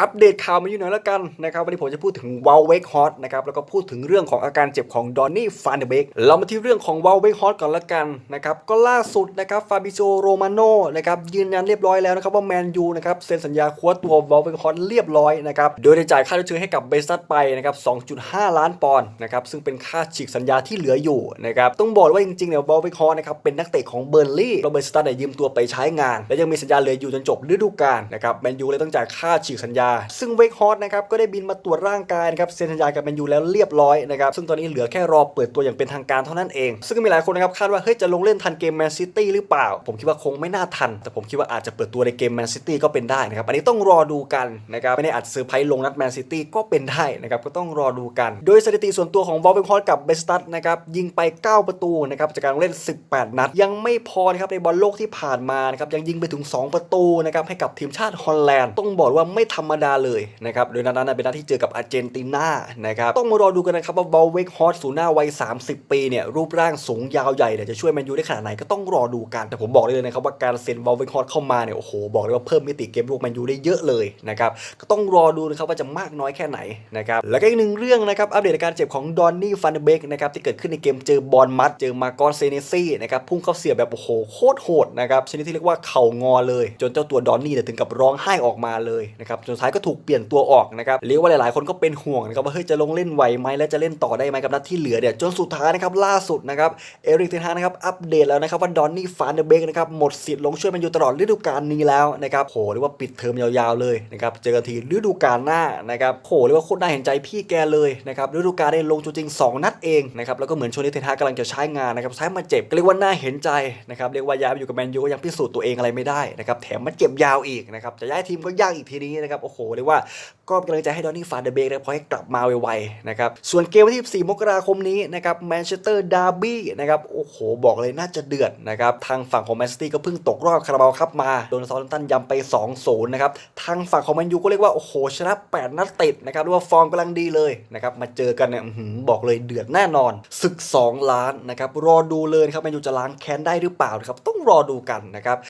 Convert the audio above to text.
อัปเดตข่าวมาอยู่หน่อยแล้วกันนะครับวันนี้ผมจะพูดถึงว a ลเวกฮอตนะครับแล้วก็พูดถึงเรื่องของอาการเจ็บของดอนนี่ฟานเดเบกเรามาที่เรื่องของว a ลเวกฮอตก่อนละกันนะครับก็ล่าสุดนะครับฟาบิโ o โรมาโนนะครับยืนยันเรียบร้อยแล้วนะครับว่าแมนยูนะครับเซ็นสัญญาคว้าตัวว a ลเวกฮอตเรียบร้อยนะครับโดยได้จ่ายค่าชดเชยให้กับเบสตัดไปนะครับ2.5 ล้านปอนด์นะครับซึ่งเป็นค่าฉีกสัญญาที่เหลืออยู่นะครับต้องบอกว่าจริงๆเนี่ยว a ลเวกฮอตนะครับเป็นนักเตะของเบอร์ลี่เราเบสตัดเนี่ยยืมตัวไปใช้งาน และยังมีสัญญาเหลืออยู่จนจบฤดูกาลนะครับแมนยูเลยต้องจ่ายค่าฉีกสัญญาซึ่งเวกฮอตนะครับก็ได้บินมาตรวจร่างกายนะครับเซ็นสัญญากับแมนยูแล้วเรียบร้อยนะครับซึ่งตอนนี้เหลือแค่รอเปิดตัวอย่างเป็นทางการเท่านั้นเอง ซึ่งมีหลายคนนะครับคาดว่าเฮ้ยจะลงเล่นทันเกมแมนซิตี้หรือเปล่า ผมคิดว่าคงไม่น่าทัน แต่ผมคิดว่าอาจจะเปิดตัวในเกมแมนซิตี้ก็เป็นได้นะครับอันนี้ต้องรอดูกันนะครับไม่ได้อาจเซอร์ไพรส์ลงนัดแมนซิตี้ก็เป็นได้นะครับก็ต้องรอดูกัน โดยสถิติส่วนตัวของวอลเวกฮอตกับเบสตัดนะครับยิงไป 9 ประตูนะครับจากการลงเล่น 18 นัด ยังไม่พอนะครับในบอลโลกที่ผ่านมานะครับยังยิงไปถึง 2 ประตูนะครับให้กับทีมชาติฮอลแลนด์ต้องบอกว่าไม่ธรรมดาเลยนะครับ โดยนัดนั้นเป็นนัดที่เจอกับอาร์เจนตินานะครับ ต้องมารอดูกันนะครับว่าวอลเวกฮอตสูน้าวัย 30 ปีเนี่ยรูปร่างสูงยาวใหญ่เนี่ยจะช่วยแมนยูได้ขนาดไหนก็ต้องรอดูกัน แต่ผมบอกได้เลยนะครับว่าการเซ็นวอลเวกฮอตเข้ามาเนี่ยโอ้โหบอกเลยว่าเพิ่มมิติเกมลุกแมนยูได้เยอะเลยนะครับ ก็ต้องรอดูนะครับว่าจะมากน้อยแค่ไหนนะครับ แล้วก็อีกหนึ่งเรื่องนะครับอัปเดตอาการเจ็บของดอนนี่ฟันเดเบกนะครับที่เกิดขึ้นในเกมเจอบอลมัดเจอมาโกอนเซเนซี่นะครับพุ่งเข้าเสียบแบบโอ้โหโคตรโหดนะครับชนิดที่เรียกว่าเข่างอเลย จนเจ้าตัวดอนนี่เนี่ยถึงกับร้องไห้ออกมาเลยนะครับจนสุดท้ายก็ถูกเปลี่ยนตัวออกนะครับเรียกว่าหลายๆ คนก็เป็นห่วงนะครับว่าเฮ้ยจะลงเล่นไหวไหมและจะเล่นต่อได้ไหมกับนัดที่เหลือเนี่ยจนสุดท้ายนะครับล่าสุดนะครับเอริกเทนฮานะครับอัปเดตแล้วนะครับว่าดอนนี่ฟานเดเบกนะครับหมดสิทธิ์ลงช่วยแมันอยู่ตลอดฤดูกาลนี้แล้วนะครับโหเรียกว่าปิดเทอมยาวๆเลยนะครับเจอกันทีฤดูกาลหน้านะครับโหเรียกว่าโคตรน่าเห็นใจพี่แกเลยนะครับฤดูกาลได้ลงจริงๆสองนัดเองนะครับแล้วก็เหมือนช่วงนี้เทนฮากกำลังจะใช้งานนะครับใช้มาเจ็บก็เรียกว่าน่าเห็นใจนะครับเรียกว่าย้ายไปอยู่กับแมนยูก็ยังพิสูจน์ตัวเองอะไรไม่ได้นะครับแถมมันเจ็บยาวอีกนะครับจะย้ายทีมก็ยากอีกทีนี้นะครับโอ้โหเรียกว่าก็เป็นกำลังใจให้ดอนนี่ฟานเดเบกนะขอให้กลับมาไวๆนะครับส่วนเกมวันที่ 4 มกราคมนี้นะครับแมนเชสเตอร์ดาร์บี้นะครับโอ้โห บอกเลยน่าจะเดือดนะครับทางฝั่งของแมนซิตี้ก็เพิ่งตกรอบคาราบาวครับมาโดนซาร์ตันยำไป 2-0 นะครับทางฝั่งของแมนยูก็เรียกว่าโอ้โหชนะ 8 นัดติดนะครับเรียกว่าฟอร์มกำลังดีเลยนะครับมาเจอกันเนี่ยบอกเลยเดือดแน่นอนศึก 2 ล้านนะครับรอดูเลยครับแมนยูจะล้างแค้นได้หรือเปล่านะครับต้องรอดูกันนะครับ